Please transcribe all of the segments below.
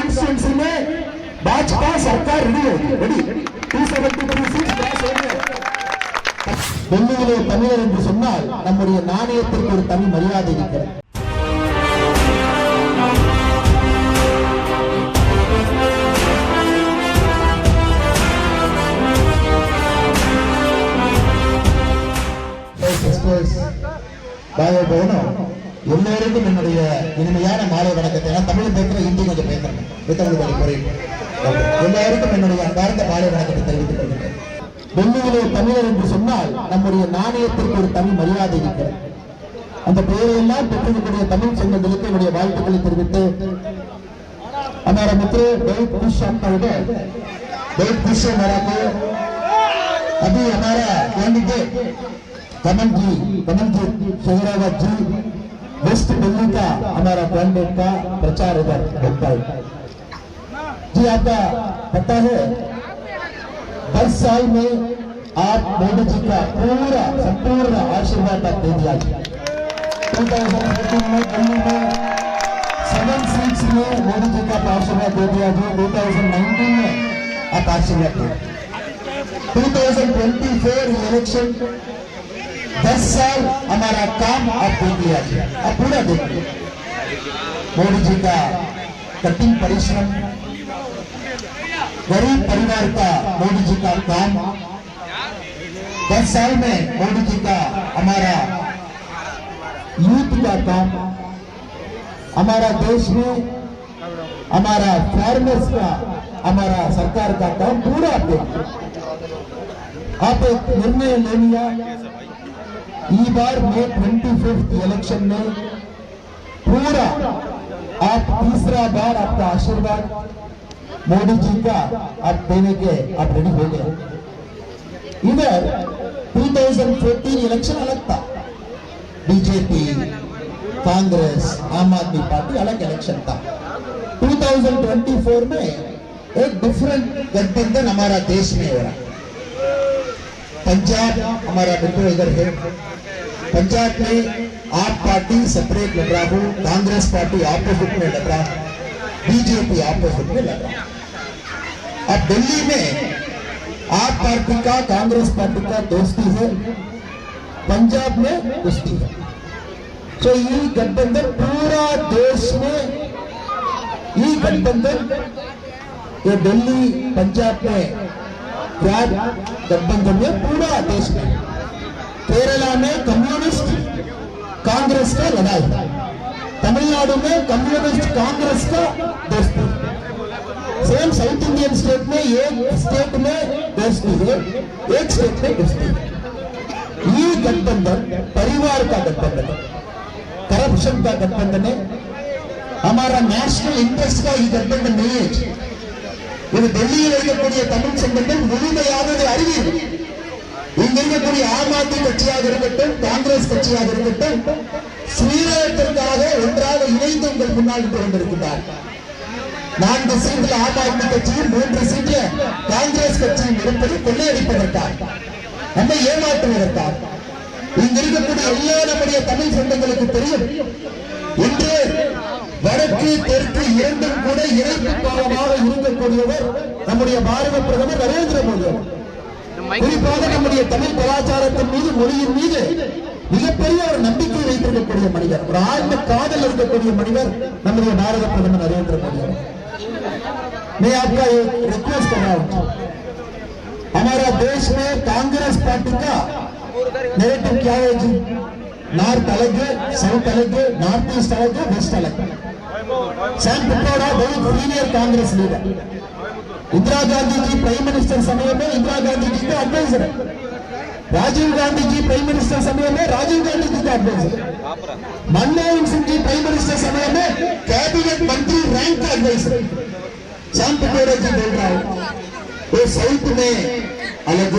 Constituency में भाजपा सरकार ready होगी ready two seventy three seat पास हो गए டெல்லியிலே தமிழர் என்று சொன்னால் நம்முடைய நாணயத்திற்கு ஒரு தனி மரியாதை இருக்கிறது சிஸ்டர்ஸ் பாயோ போனோ எல்லோருக்கும் என்னுடைய இனிமையான மாலை வணக்கத்தை நான் தமிழ் பேசுற ஹிந்தி கொஞ்சம் பேசுறேன் வித்தவங்க முறையில் எல்லாருக்கும் என்னுடைய அன்பார்ந்த மாலை வணக்கத்தை தெரிவித்துக் கொள்கிறேன் டெல்லியிலே தமிழர் என்று சொன்னால் நம்முடைய நாணயத்திற்கு ஒரு தனி மரியாதை இருக்கிறது அந்த பெயரையெல்லாம் பெற்றிருக்கக்கூடிய தமிழ் சொந்தங்களுக்கு என்னுடைய வாழ்த்துக்களை தெரிவித்து हमारा मित्र बहुत खुश आपका होगा बहुत खुश है हमारा को अभी हमारा कैंडिडेट कमल जी कमल जी शेहरावत जी वेस्ट दिल्ली का हमारा कैंडिडेट का प्रचार इधर होता है जी आपका पता है दस साल में आप मोदी जी का पूरा संपूर्ण आशीर्वाद आप दे दिया टू थाउज़ेंड सेवन सीट्स में मोदी जी का आशीर्वाद दे दिया जो 2019 में आप आशीर्वाद दे 2024 इलेक्शन दस साल हमारा काम आप देख जी। आप पूरा देख लिया। मोदी जी का कठिन परिश्रम, गरीब परिवार का मोदी जी का काम, दस साल में मोदी जी का हमारा यूथ का काम, हमारा देश में, हमारा फार्मर्स का, हमारा सरकार का काम पूरा आप एक निर्णय ले लिया। ई बार मे ट्वेंटी फिफ्थ इलेक्शन में पूरा आप तीसरा बार आपका आशीर्वाद मोदी जी का आप देने के आप रेडी हो गए इधर 2014 इलेक्शन अलग था बीजेपी कांग्रेस आम आदमी पार्टी अलग इलेक्शन था 2024 में एक डिफरेंट गठबंधन हमारा देश में हो रहा है पंजाब हमारा बिल्कुल इधर है। पंजाब में आप पार्टी सेपरेट लड़ रहा हो, कांग्रेस पार्टी ऑपोजिट में लड़ रहा बीजेपी ऑपोजिट में लड़ रहा अब दिल्ली में आप पार्टी का, कांग्रेस पार्टी का दोस्ती है, पंजाब में कुश्ती है। तो ये गठबंधन पूरा देश में, ये गठबंधन, ये दिल्ली, पंजाब में गठबंधन में पूरा देश में। केरला में कम्युनिस्ट कांग्रेस का लड़ाई। तमिलनाडु में कम्युनिस्ट कांग्रेस का दोस्ती। सेम साउथ इंडियन स्टेट में, एक स्टेट में दोस्ती है, एक स्टेट में दोस्ती है। ये गठबंधन, परिवार का गठबंधन है। करप्शन का गठबंधन है। हमारा नेशनल इंटरेस्ट का ये गठबंधन नहीं है। இது டெல்லியில் இருக்கக்கூடிய தமிழ் சங்கங்கள் முழுமையாக அறிவியல் இங்க இருக்கக்கூடிய ஆம் ஆத்மி கட்சியாக இருக்கட்டும் காங்கிரஸ் கட்சியாக இருக்கட்டும் ஸ்ரீரகத்திற்காக ஒன்றாக இணைந்து உங்கள் முன்னால் நின்று கொண்டிருக்கிறார் நான்கு சீட்டில் ஆம் ஆத்மி கட்சியும் மூன்று சீட்டில் காங்கிரஸ் கட்சியும் இருப்பது கொள்ளையடிப்பதற்காக நம்மை ஏமாற்றுவதற்காக. இங்க இருக்கக்கூடிய எல்லா நம்முடைய தமிழ் சொந்தங்களுக்கு தெரியும். இன்று வடக்கு தெற்கு இரண்டும் கூட இணைப்பு பாலமாக இருக்கக்கூடியவர் நம்முடைய பாரத பிரதமர் நரேந்திர மோடி அவர்கள். குறிப்பாக நம்முடைய தமிழ் கலாச்சாரத்தின் மீது மொழியின் மீது மிகப்பெரிய ஒரு நம்பிக்கை வைத்திருக்கக்கூடிய மனிதர் ஒரு ஆழ்ந்த காதல் இருக்கக்கூடிய மனிதர் நம்முடைய பாரத பிரதமர் நரேந்திர மோடி அவர்கள். मैं आपका एक रिक्वेस्ट कर रहा हूं हमारा देश में कांग्रेस पार्टी का नेरेटिव क्या है जी नॉर्थ अलग है साउथ अलग है नॉर्थ ईस्ट अलग है वेस्ट अलग है शांपूर बहुत senior Congress leader Indira Gandhi ji prime minister समय में इंदिरा गांधी जी के adviser Rajiv Gandhiji prime minister సమయమే రాజీవ్ గాంధీజీ के adviser Manmohan Singh ji prime minister समय में कैबिनेट मंत्री रैंक का एडवाइजर शाम जी बोल रहा है वो साउथ में अलग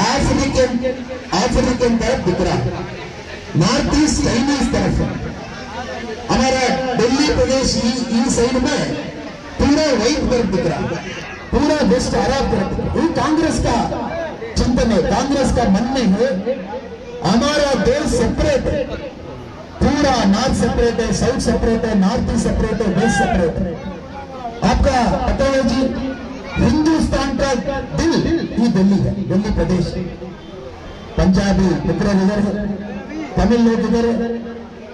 अफ्रीकन अफ्रीकन तरफ़ दिख रहा नॉर्थ ईस्ट चाइनीज़ तरफ़ हमारा दिल्ली प्रदेश ई- ई साइड में पूरा व्हाइट तरफ दिख रहा है पूरा वेस्ट अरब तरफ दिख रहा है। ये कांग्रेस का चिंतन है कांग्रेस का मन में है हमारा देश सेपरेट है पूरा नॉर्थ सेपरेट है साउथ सेपरेट है नॉर्थ ईस्ट सेपरेट है वेस्ट सेपरेट है पता है जी हिंदुस्तान का दिल ये दिल्ली है दिल्ली प्रदेश पंजाबी मित्र इधर है तमिल लोग इधर है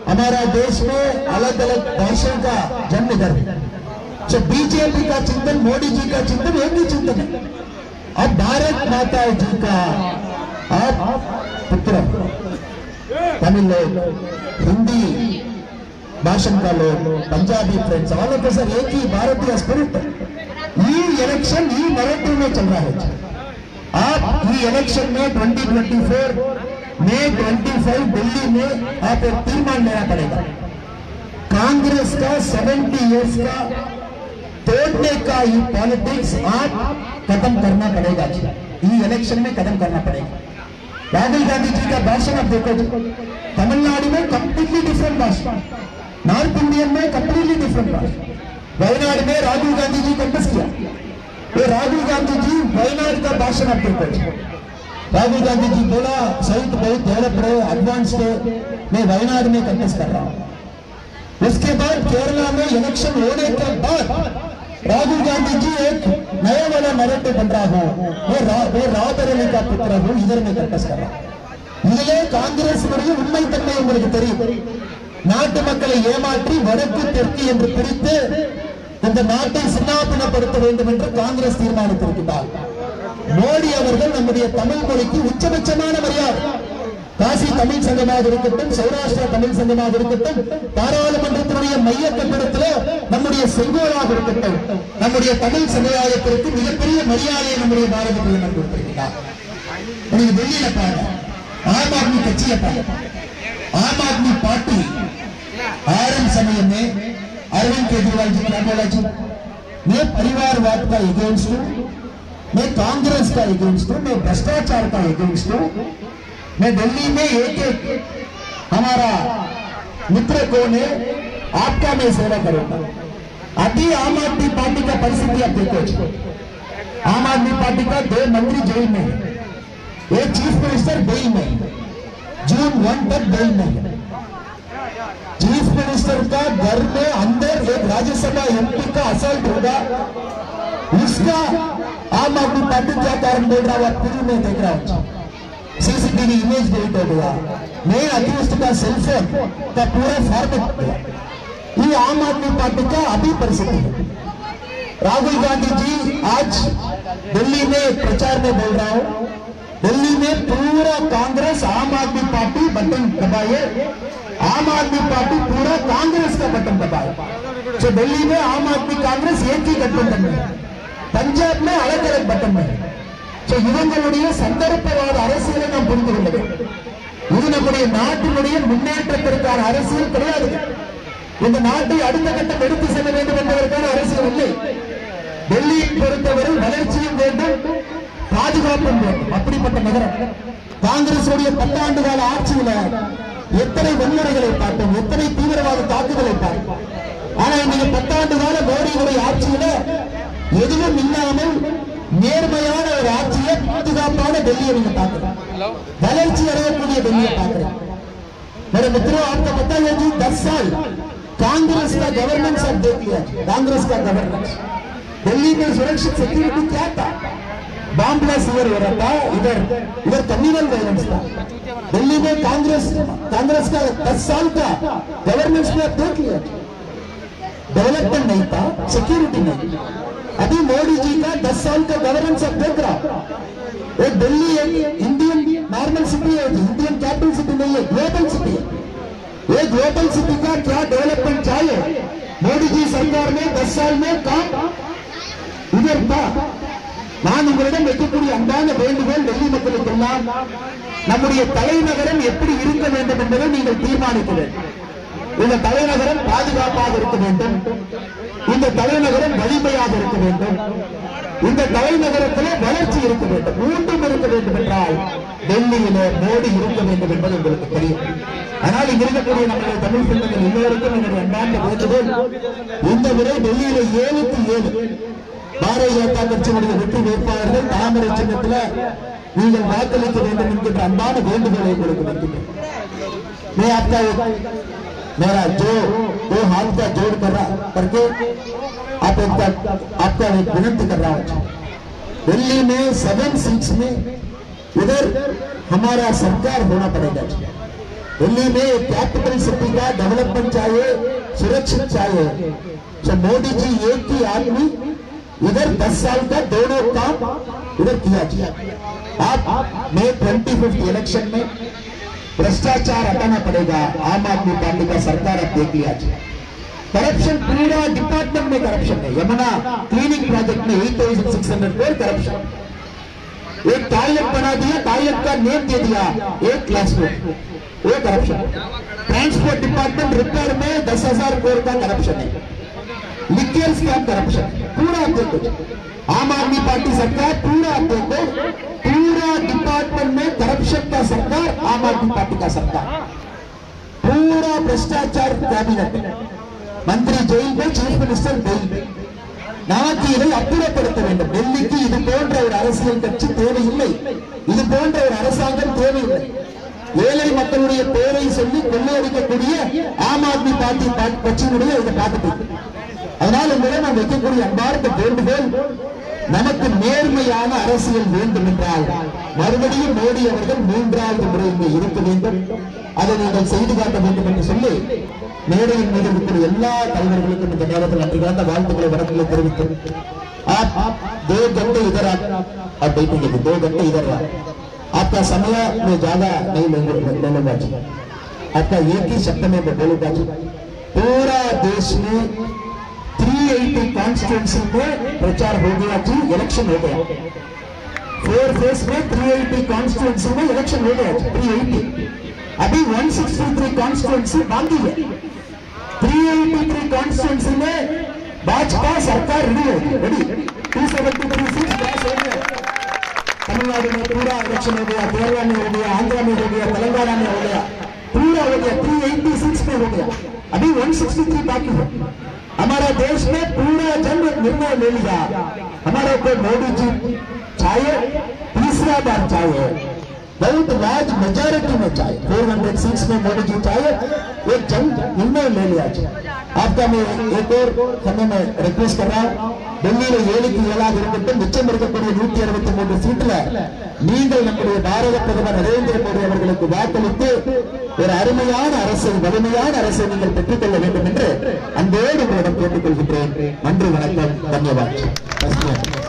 हमारा देश में अलग अलग भाषा का जन्म इधर है बीजेपी का चिंतन, मोदी जी का चिंतन, एक ही चिंतन है। अब भारत माता जी का आप पुत्र, तमिल लोग, हिंदी भाषण का लोग, Punjabi friends all of sir एक ही भारतीय स्पिरिट ये इलेक्शन ये नैरेटिव में चल रहा है। आप ये इलेक्शन में 2024 मई 25 दिल्ली में आप एक तीर्मान लेना पड़ेगा कांग्रेस का 70 इयर्स का, तोड़ने का ये पॉलिटिक्स आप खत्म करना पड़ेगा जी। ये इलेक्शन में खत्म करना पड़ेगा। राहुल गांधी जी का भाषण आप देखो तमिलनाडु में कंप्लीटली डिफरेंट भाषण। नॉर्थ इंडियन में कंप्लीटली डिफरेंट भाषण। वयनाड में राहुल गांधी जी कंटेस्ट किया। ये राहुल गांधी जी वयनाड का भाषण आप देखो जी राहुल गांधी जी बोला साउथ बहुत डेवलप्ड है एडवांस्ड है मैं वयनाड में कंटेस्ट कर रहा हूं उसके बाद केरला में इलेक्शन होने के बाद राहुल गांधी जी एक नया वाला नैरेटिव बन रहा हूं वो रा, वो ராபரலி का पुत्र हूं इधर में कंटेस्ट कर रहा हूं இதிலே காங்கிரசினுடைய உண்மைத்தன்மை உங்களுக்கு தெரியும் நாட்டு மக்களை ஏமாற்றி வடக்கு தெற்கு என்று பிரித்து இந்த நாட்டை சின்னாபினப்படுத்த வேண்டும் என்று காங்கிரஸ் தீர்மானித்திருக்கிறார் மோடி அவர்கள் நம்முடைய தமிழ் மொழிக்கு உச்சபட்சமான மரியாதை காசி தமிழ் சங்கமாக இருக்கட்டும் சௌராஷ்டிரா தமிழ் சங்கமாக இருக்கட்டும் பாராளுமன்றத்தினுடைய மைய கட்டிடத்தில் நம்முடைய செங்கோலாக இருக்கட்டும் நம்முடைய தமிழ் சமுதாயத்திற்கு மிகப்பெரிய மரியாதையை நம்முடைய பாரத பிரதமர் கொடுத்திருக்கிறார் நீங்க வெளியில பாருங்க आम आदमी कच्ची है आम आदमी पार्टी आरएम समय में अरविंद केजरीवाल जी क्या बोला जी मैं परिवारवाद का एगेंस्ट हूँ मैं कांग्रेस का एगेंस्ट हूँ, मैं भ्रष्टाचार का एगेंस्ट हूँ। मैं दिल्ली में एक एक हमारा मित्र कौन है, आपका मैं सेवा करूँगा। अभी आम आदमी पार्टी का परिस्थिति आप देखो आम आदमी पार्टी का दो मंत्री जेल में है। एक चीफ मिनिस्टर बेल में। जून वन तक बेल में है। चीफ मिनिस्टर का घर में अंदर एक राज्यसभा एमपी का असल्ट होगा। उसका आम आदमी पार्टी क्या कारण बोल रहा है टीवी में देख रहा हूँ। सीसीटीवी इमेज डिलीट हो गया। मेन अक्यूस्ट का सेलफोन का पूरा फॉर्मेट ये आम आदमी पार्टी का अभी परिस्थिति है। राहुल गांधी जी आज दिल्ली में प्रचार में बोल रहा हूँ। दिल्ली में पूरा कांग्रेस आम आदमी पार्टी बटन दबाए। आम आदमी पार्टी पूरा कांग्रेस का बटन दबाए। तो दिल्ली में आम आदमी कांग्रेस एक ही गठबंधन में पंजाब में अलग अलग बटन में है So, இவங்களுடைய சந்தர்ப்பவாத அரசியலை நாம் புரிந்து கொள்ள வேண்டும் இது நம்முடைய நாட்டினுடைய முன்னேற்றத்திற்கான அரசியல் கிடையாது இந்த நாட்டை அடுத்த கட்டம் எடுத்து செல்ல வேண்டும் என்பதற்கான அரசியல் இல்லை டெல்லியை பொறுத்தவரை வளர்ச்சியும் வேண்டும் பாதுகாப்பும் வேண்டும் அப்படிப்பட்ட நகரம் காங்கிரஸ் உடைய பத்தாண்டு கால ஆட்சியில எத்தனை வன்முறைகளை பார்த்தோம் எத்தனை தீவிரவாத தாக்குதலை பார்த்தோம் ஆனா இன்னைக்கு பத்தாண்டு கால மோடியுடைய ஆட்சியில எதுவும் இல்லாமல் நேர்மையான ஒரு ஆட்சியை பாதுகாப்பான டெல்லியை நீங்க பார்க்கலாம் வளர்ச்சி அடையக்கூடிய டெல்லியை பார்க்கிறேன் मेरे मित्रों आपको पता है कि 10 साल कांग्रेस का गवर्नेंस आप देख लिया कांग्रेस का गवर्नेंस दिल्ली में सुरक्षित सिक्योरिटी क्या था बॉम्ब ब्लास्ट इधर हो रहा था इधर इधर कम्युनल वायलेंस था दिल्ली में कांग्रेस कांग्रेस का 10 साल का गवर्नेंस में आप देख लिया डेवलपमेंट नहीं था सिक्योरिटी नहीं अभी मोदी जी का 10 साल का गवर्नेंस आप देख रहा एक दिल्ली एक इंडियन नॉर्मल सिटी है इंडियन कैपिटल सिटी नहीं है ग्लोबल सिटी है ये ग्लोबल सिटी का क्या डेवलपमेंट चाहिए मोदी जी सरकार में 10 साल में काम इधर था நான் உங்களிடம் வைக்கக்கூடிய அன்பான வேண்டுகோள் டெல்லி மக்களுக்கெல்லாம் நம்முடைய தலைநகரம் எப்படி இருக்க வேண்டும் என்பதை நீங்கள் தீர்மானிக்க வேண்டும் இந்த தலைநகரம் பாதுகாப்பாக இருக்க வேண்டும் இந்த தலைநகரம் வலிமையாக இருக்க வேண்டும். இந்த தலைநகரத்திலே வளர்ச்சி இருக்க வேண்டும். மீண்டும் இருக்க வேண்டும் என்றால் டெல்லியிலே மோடி இருக்க வேண்டும் என்பது உங்களுக்கு தெரியும். ஆனால் இங்க இருக்கக்கூடிய நம்முடைய தமிழ் சொந்தங்கள் எல்லோருக்கும் என்னுடைய அன்பார்ந்த வேண்டுகோள் இந்த முறை டெல்லியில ஏழுக்கு ஏழு பாரதிய ஜனதா கட்சியுடைய வெற்றி வேட்பாளர்கள் தாமரை சின்னத்தில் நீங்கள் வாக்களிக்க வேண்டும் என்கின்ற அன்பான வேண்டுகோளை உங்களுக்கு வைக்கின்றேன் मेरा जो दो हाथ का जोड़ कर रहा करके आप एक आपका एक विनती कर रहा हूँ। दिल्ली में सेवन सीट्स में इधर हमारा सरकार होना पड़ेगा दिल्ली में कैपिटल सिटी का डेवलपमेंट चाहिए, सुरक्षित चाहिए। तो मोदी जी एक ही आदमी इधर दस साल का दोनों काम इधर किया जाए आप मे ट्वेंटी फिफ्थ इलेक्शन में भ्रष्टाचार हटाना पड़ेगा। आम आदमी पार्टी का सरकार अब देख लिया जाए करप्शन पूरा डिपार्टमेंट में करप्शन है। यमुना क्लीनिंग प्रोजेक्ट में eight thousand six hundred crore corruption एक टॉयलेट बना दिया टॉयलेट का नेम दे दिया, एक क्लास में। वो करप्शन ट्रांसपोर्ट डिपार्टमेंट रिपेयर में दस हज़ार करोड़ का करप्शन है। लिक्यर स्कैम करप्शन पूरा देखो आम आदमी पार्टी सरकार पूरा देखो पूरा डिपार्टमेंट में करप्शन का सरकार आम आदमी पार्टी का सरकार पूरा भ्रष्टाचार कैबिनेट मंत्री ஜெயில் में चीफ मिनिस्टर ஜெயில் में நமக்கு இதை அப்புறப்படுத்த வேண்டும் டெல்லிக்கு இது போன்ற ஒரு அரசியல் கட்சி தேவையில்லை இது போன்ற ஒரு அரசாங்கம் தேவையில்லை ஏழை மக்களுடைய பேரை சொல்லி கொள்ளையடிக்கக்கூடிய ஆம் ஆத்மி பார்ட்டி பா- கட்சியினுடைய இதை பார்த்துட்டு இருக்கு. அதனால் உங்களிடம் நான் வைக்கக்கூடிய அன்பார்ந்த வேண்டுகோள் நமக்கு நேர்மையான அரசியல் வேண்டும் என்றால் மறுபடியும் மோடி அவர்கள் மூன்றாவது முறை இங்கே இருக்க வேண்டும் அதை நீங்கள் செய்து காட்ட வேண்டும் என்று சொல்லி மேடையின் மீது இருக்கிற எல்லா தலைவர்களுக்கும் இந்த நேரத்தில் நன்றி கலந்த வாழ்த்துக்களை வணக்கங்களை தெரிவித்து आप आप दो घंटे इधर आप आप बैठेंगे तो दो घंटे इधर आप आपका समय में ज्यादा नहीं लेंगे ले लूंगा जी आपका एक ही शब्द में मैं बोलूंगा जी पूरा देश में 380 कॉन्स्टिट्यूंसी में प्रचार हो गया जी इलेक्शन हो गया फोर फेस में 380 कॉन्स्टिट्यूंसी में इलेक्शन हो गया जी 380 अभी 163 कॉन्स्टिट्यूंसी बाकी है 383 कॉन्स्टिट्यूंसी में भाजपा सरकार रेडी होगी रेडी 273 सीट पास हो गया तमिलनाडु में पूरा इलेक्शन हो गया केरला में हो गया आंध्र में हो गया तेलंगाना में हो गया पूरा हो गया 386 में हो गया अभी 163 बाकी है हमारा देश में पूरा जन निर्णय ले लिया हमारा को मोदी जी चाहिए तीसरा बार चाहिए बहुत लार्ज मेजोरिटी में चाहिए 400 सीट्स में मोदी जी चाहिए एक जन निर्णय ले लिया जाए आपका मैं एक और समय में रिक्वेस्ट कर रहा हूं டெல்லியில ஏழுக்கு ஏழாக இருக்கட்டும் மிச்சம் இருக்கக்கூடிய நூத்தி அறுபத்தி மூன்று சீட்ல நீங்கள் நம்முடைய பாரத பிரதமர் நரேந்திர மோடி அவர்களுக்கு வாக்களித்து ஒரு அருமையான அரசை வலிமையான அரசை நீங்கள் பெற்றுக்கொள்ள வேண்டும் என்று அன்போடு உங்களிடம் கேட்டுக்கொள்கின்றேன். நன்றி வணக்கம் தன்யவாத்